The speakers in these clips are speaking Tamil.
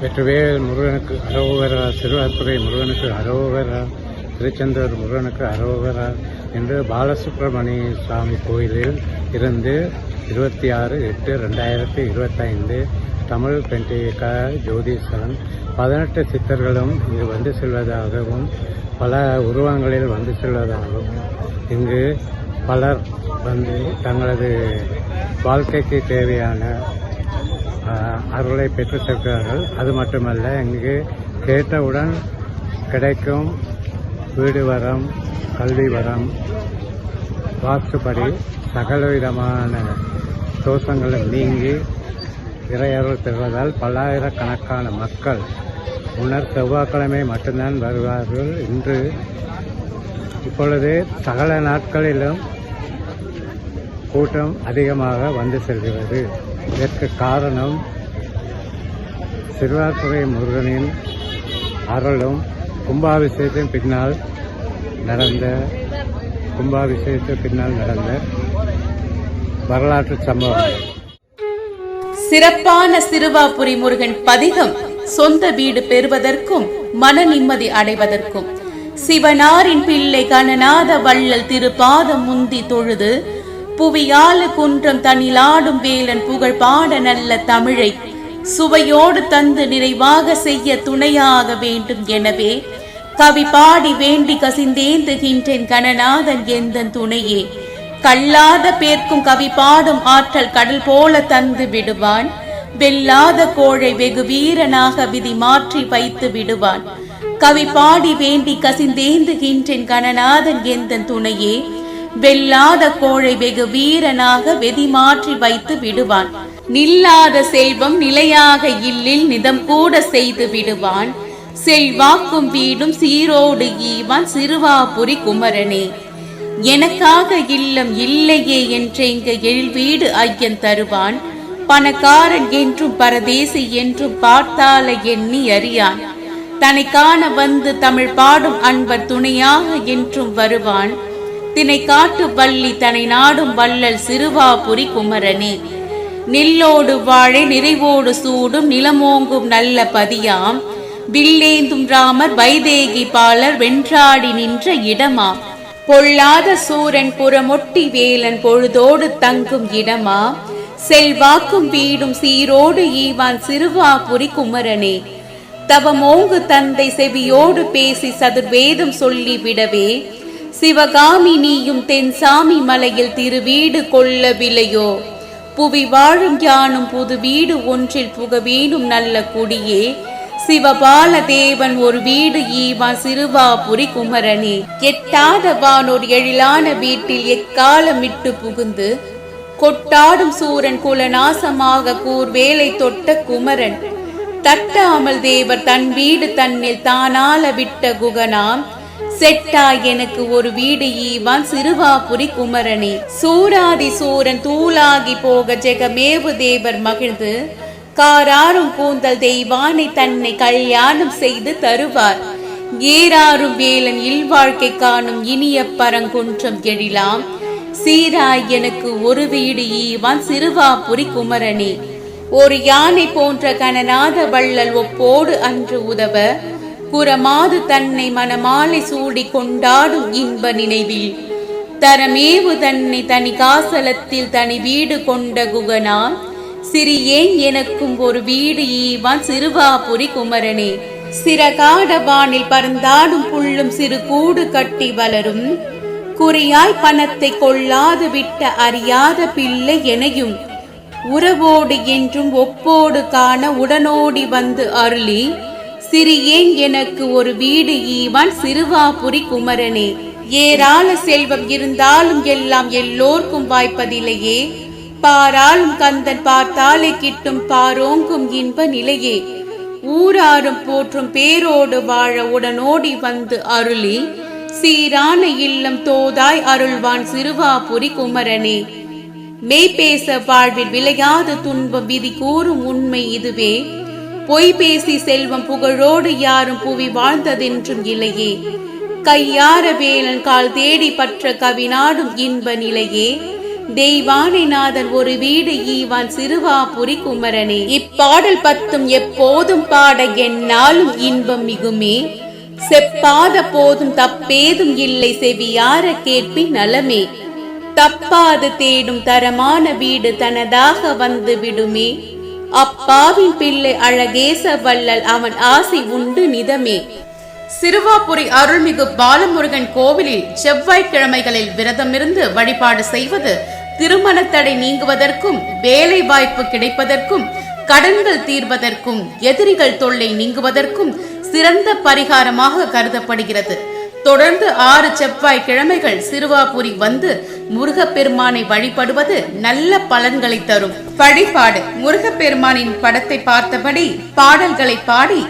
வெற்றிவேல் முருகனுக்கு அரோகரா சிறுவர்புரை முருகனுக்கு அரோகரா திருச்செந்தூர் முருகனுக்கு அரோகரா என்று பாலசுப்ரமணிய சுவாமி கோயிலில் இருந்து இருபத்தி ஆறு எட்டு ரெண்டாயிரத்தி இருபத்தைந்து தமிழ் பெண்டிக ஜோதிசரன் பதினெட்டு சித்தர்களும் இங்கு வந்து செல்வதாகவும் பல உருவங்களில் வந்து செல்வதாகவும் இங்கு பலர் வந்து தங்களது வாழ்க்கைக்கு தேவையான அருளை பெற்று செல்கிறார்கள் அது மட்டுமல்ல இங்கு கேட்டவுடன் கிடைக்கும் வீடு வரம் கல்வி வரம் வாஸ்துப்படி சகலவிதமான தோஷங்களும் நீங்கி இறையருள் பெறுவதால் பல்லாயிரக்கணக்கான மக்கள் முன்னர் செவ்வாய்க்கிழமை மட்டும்தான் வருவார்கள். இன்று இப்பொழுது சகல நாட்களிலும் கூட்டம் அதிகமாக வந்து செல்கிறது. இதற்கு காரணம் சிறுவாத்துறை முருகனின் அருளும் கும்பாபிஷேகத்தின் பின்னால் நடந்த கும்பாபிஷேகத்தின் பின்னால் நடந்த வரலாற்று சம்பவம் சிறப்பான சிறுவாபுரி முருகன் பதிகம் சொந்த வீடு பெறுவதற்கும் மன நிம்மதி அடைவதற்கும். சிவனாரின் பிள்ளை கணநாத வள்ளல் திருப்பாதம் முந்தி தொழுது புவியால குன்றம் தனிலாடும் வேலன் புகழ் பாட நல்ல தமிழை சுவையோடு தந்து நிறைவாக செய்ய துணையாக வேண்டும் எனவே கவி பாடி வேண்டி கசிந்தேந்துகின்றேன் கணநாதன் எந்தன் துணையே. கல்லாத பேர்க்கும் கவி பாடும் ஆற்றல் கடல் போல தந்து விடுவான். வெல்லாத கோழை வெகு வீரனாக விதி மாற்றி வைத்து விடுவான். கவி பாடி வேண்டி கசிந்தேந்துகின்றேன் கணநாதன் எந்தன் துணையே. வெல்லாத கோழை வெகு வீரனாக வெதி மாற்றி வைத்து விடுவான். நில்லாத செல்வம் நிலையாக இல்லில் நிதம் கூட செய்து விடுவான். செல்வாக்கும் வீடும் சீரோடு ஈவான் சிறுவாபுரி குமரனே. எனக்காக இல்லம் இல்லையே என்றெங்க எழில் வீடு ஐயன் தருவான். பணக்காரன் என்றும் பரதேசி என்றும் பார்த்தால எண்ணி அறியான். தன்னை காண வந்து தமிழ் பாடும் அன்பர் துணையாக என்றும் வருவான். தினை காட்டு வள்ளி தனை நாடும் வள்ளல் சிறுவாபுரி குமரனே. நில்லோடு வாழை நிறைவோடு சூடும் நிலமோங்கும் நல்ல பதியாம். வில்லேந்தும் ராமர் வைதேகி பாலர் வென்றாடி நின்ற இடமா. பொல்லாத சூரன் புறமொட்டி வேலன் பொழுதோடு தங்கும் இடமா. செல்வாக்கும் வீடும் சீரோடு ஈவான் சிறுவாபுரி குமரனே. தவமோங்கு தந்தை செவியோடு பேசி சதுர்வேதம் சொல்லி சிவகாமி நீயும் தென்சாமி மலையில் திருவீடு கொள்ளவில்லையோ? புவி வாழும் யானும் புது வீடு ஒன்றில் புக வேணும் நல்ல குடியே. சிவபால தேவன் ஒரு வீடு ஈவா சிறுவாபுரி குமரனே. எட்டாத வானோர் எழிலான வீட்டில் எக்காலமிட்டு புகுந்து கொட்டாடும் சூரன் குலநாசமாக கூர்வேலை தொட்ட குமரன். தட்டாமல் தேவர் தன் வீடு தன்னில் தானால விட்ட குகனாம். செட்டா எனக்கு ஒரு வீடு ஈவான் சிறுவாபுரி குமரனே. சூராதி சூரன் தூளாகி போக ஜெகமேவு தேவர் மகிழ்ந்து காராரும் கூந்தல் தெய்வானை தன்னை கல்யாணம் செய்து தருவார். ஏறாரும் வேலன் இல்வாழ்க்கை காணும் இனிய பரங்குன்றம் எழிலாம். சீராய் எனக்கு ஒரு வீடு ஈவான் சிறுவாபுரி குமரனே. ஒரு யானை போன்ற கணநாத வள்ளல் ஒப்போடு அன்று உதவ புறமாது தன்னை மனமாலை சூடி கொண்டாடும் இன்ப நினைவில். தரமேவு தன்னை தனி காசலத்தில் தனி வீடு கொண்ட குகனாம். சிறியேன் எனக்கும் ஒரு வீடு ஈவான் சிறுவாபுரி குமரனே. சிறகாடவானில் பறந்தாடும் புல்லும் சிறு கூடு கட்டி வளரும். குறியாய் பணத்தை கொள்ளாது விட்ட அறியாத பிள்ளை எனையும். உறவோடு என்றும் ஒப்போடு காண உடனோடி வந்து அருளி. சிறியேன் எனக்கு ஒரு வீடு ஈவான் சிறுவாபுரி குமரனே. ஏராள செல்வம் இருந்தாலும் எல்லாம் எல்லோர்க்கும் வாய்ப்பதில்லையே. பாராலும் கந்தன் பார்த்தாலே கிட்டும் பாரோங்கும் இன்ப நிலையே. ஊராரும் போற்றும் பேரோடு வாழ உடனோடி வந்து அருளி சீரான இல்லம் தோதாய் அருள்வான் சிறுவாபுரி குமரனே. மெய்பேச வாழ்வில் விளையாத துன்பம் விதி கூறும் உண்மை இதுவே. பொய் பேசி செல்வம் புகழோடு யாரும் புவி வாழ்ந்ததென்றும் இல்லையே. கையார வேலன் கால் தேடி பற்ற கவினாடும் இன்ப நிலையே. தெய்வானைநாதன் ஒரு வீடு ஈவான் சிறுவாபுரி குமரனே. இப்பாடல் பத்தும் எப்போதும் பாட என்னாலும் இன்பம் மிகுமே. செப்பாத போதும் தப்பேதும் இல்லை செவியார கேட்பின் நலமே. தப்பாது தேடும் தரமான வீடு தனதாக வந்து விடுமே. அப்பாவின் பிள்ளை அழகேச வள்ளல் அவன் ஆசை உண்டு நிதமே. சிறுவாபுரி அருள்மிகு பாலமுருகன் கோவிலில் செவ்வாய்க்கிழமைகளில் விரதமிருந்து வழிபாடு செய்வது திருமண தடை நீங்குவதற்கும் வேலை வாய்ப்பு கிடைப்பதற்கும் கடன்கள் தீர்வதற்கும் எதிரிகள் தொல்லை நீங்குவதற்கும் சிறந்த பரிகாரமாக கருதப்படுகிறது. தொடர்ந்து ஆறு செவ்வாய் கிழமைகள் சிறுவாபுரி வந்து முருகப்பெருமானை வழிபடுவது நல்ல பலன்களை தரும். வழிபாடு. முருகப்பெருமானின் படத்தை பார்த்தபடி பாடல்களை பாடி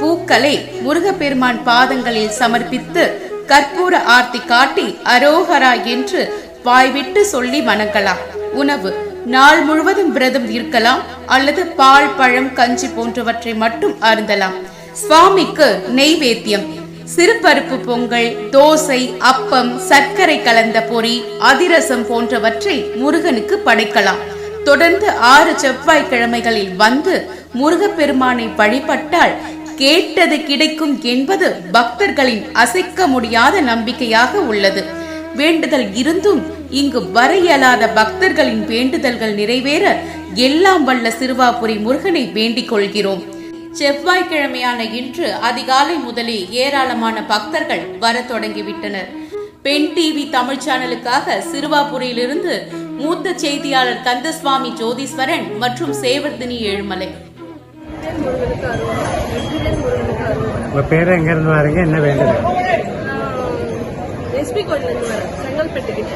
பூக்களை முருகப்பெருமான் பாதங்களில் சமர்ப்பித்து கற்பூர ஆர்த்தி காட்டி அரோகரா என்று வாய்விட்டு சொல்லி வணங்கலாம். உணவு. நாள் முழுவதும் விரதம் இருக்கலாம் அல்லது பால் பழம் கஞ்சி போன்றவற்றை மட்டும் அருந்தலாம். சுவாமிக்கு நெய்வேத்தியம். சிறுபருப்பு பொங்கல் தோசை அப்பம் சர்க்கரை கலந்த பொரி அதிரசம் போன்றவற்றை முருகனுக்கு படைக்கலாம். தொடர்ந்து ஆறு செவ்வாய்க்கிழமைகளில் வந்து முருகப்பெருமானை வழிபட்டால் கேட்டது கிடைக்கும் என்பது பக்தர்களின் அசைக்க முடியாத நம்பிக்கையாக உள்ளது. வேண்டுதல் இருந்தும் இங்கு வர இயலாத பக்தர்களின் வேண்டுதல்கள் நிறைவேற எல்லாம் வல்ல சிறுவாபுரி முருகனை வேண்டிக் கொள்கிறோம். செவ்வாய்க்கிழமையான இன்று அதிகாலை முதலே ஏராளமான பக்தர்கள் வர தொடங்கிவிட்டனர். பெண் டிவி தமிழ் சேனலுக்காக சிறுவாபுரியிலிருந்து மூத்த செய்தியாளர் கந்தசுவாமி ஜோதீஸ்வரன் மற்றும் சேவர்தினி ஏழுமலை. வரீங்க? என்ன வேண்டுது? எஸ்பி வரேன். செங்கல்பட்டு கிட்ட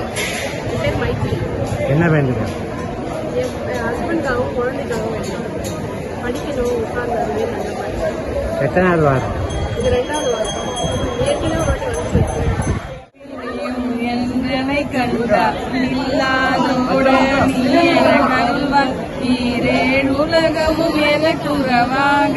என்ன வேண்டுது? என் ஹஸ்பண்ட்காகவும் குழந்தைக்காகவும் வேணும் படிக்கணும் உட்கார்ந்து அதுவே நல்ல மாதிரி எத்தனாவது வாரம்? இது ரெண்டாவது வாரம். ஏற்கனவே வாட்டி வந்து என்றனை கண்டார் இல்லாதோட நீ என கல்வன் ஈரேழுலகமும் எனக்கு உறவாக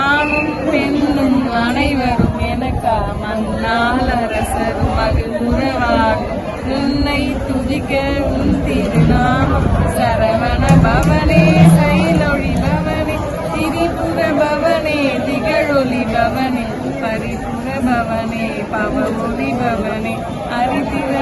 ஆணும் பெண்ணும் அனைவரும் எனக்கா மன்னால் அரசரும் மகிழ்வுறவாகும் உன்னை துதிக்க உன் திருநாமம் சரவண பவனே. பவனே பரிபுர பவனே பவமொழி பவனே அரிதிர